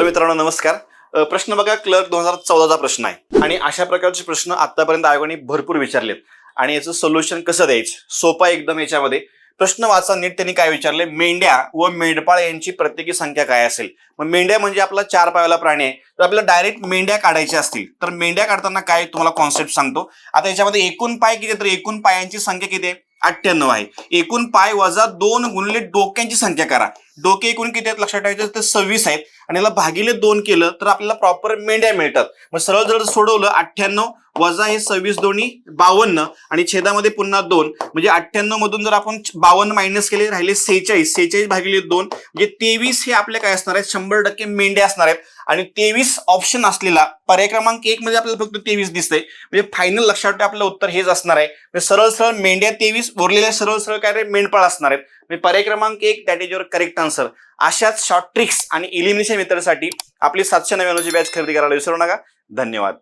Hello मित्रांनो नमस्कार. प्रश्न बघा क्लर्क दोन हजार चौदाचा प्रश्न आहे. आणि अशा प्रकारचे प्रश्न आतापर्यंत आयोगाने भरपूर विचारलेत. आणि याचं सोल्युशन कसं द्यायचं? सोपा एकदम याच्यामध्ये. प्रश्न वाचा नीट त्यांनी काय विचारले? मेंढ्या व मेंढपाळ यांची प्रत्येकी संख्या काय असेल? मग मेंढ्या म्हणजे आपला चार पायाला प्राणी आहे. तर आपल्याला डायरेक्ट मेंढ्या काढायच्या असतील. तर मेंढ्या काढताना काय तुम्हाला कॉन्सेप्ट सांगतो? आता याच्यामध्ये एकूण पाय किती तर एकूण पायांची संख्या किती आहे? अठ्ठ्याण्णव आहे. एकूण पाय वजा दोन गुणले डोक्यांची संख्या करा. डोके एकूण किती आहेत लक्षात ठेवायचं तर सव्वीस आहेत. आणि याला भागिले दोन केलं तर आपल्याला प्रॉपर मेंढ्या मिळतात. मग सरळ जर सोडवलं अठ्ठ्याण्णव वजा हे सव्वीस दोन्ही बावन्न आणि छेदामध्ये पुन्हा दोन. म्हणजे अठ्ठ्याण्णव मधून जर आपण बावन्न मायनस केले राहिले सेहेचाळीस. सेहेचाळीस भागिले दोन. म्हणजे तेवीस हे आपले काय असणार आहेत? शंभर टक्के मेंढ्या असणार आहेत. आणि तेवीस ऑप्शन असलेला पर्याय क्रमांक एक मध्ये आपल्याला फक्त तेवीस दिसते म्हणजे फायनल लक्षात ठेवा आपलं उत्तर हेच असणार आहे. म्हणजे सरळ सरळ मेंढ्या तेवीस उरलेल्या सरळ सरळ काय रे? मेंढपाळ असणार आहेत. म्हणजे पर्याय क्रमांक एक that is your correct answer अशाच शॉर्ट ट्रिक्स आणि इलिमिनेशन मेथडसाठी आपली सातशे नव्याण्णवची बॅच खरेदी करायला विसरू नका. धन्यवाद.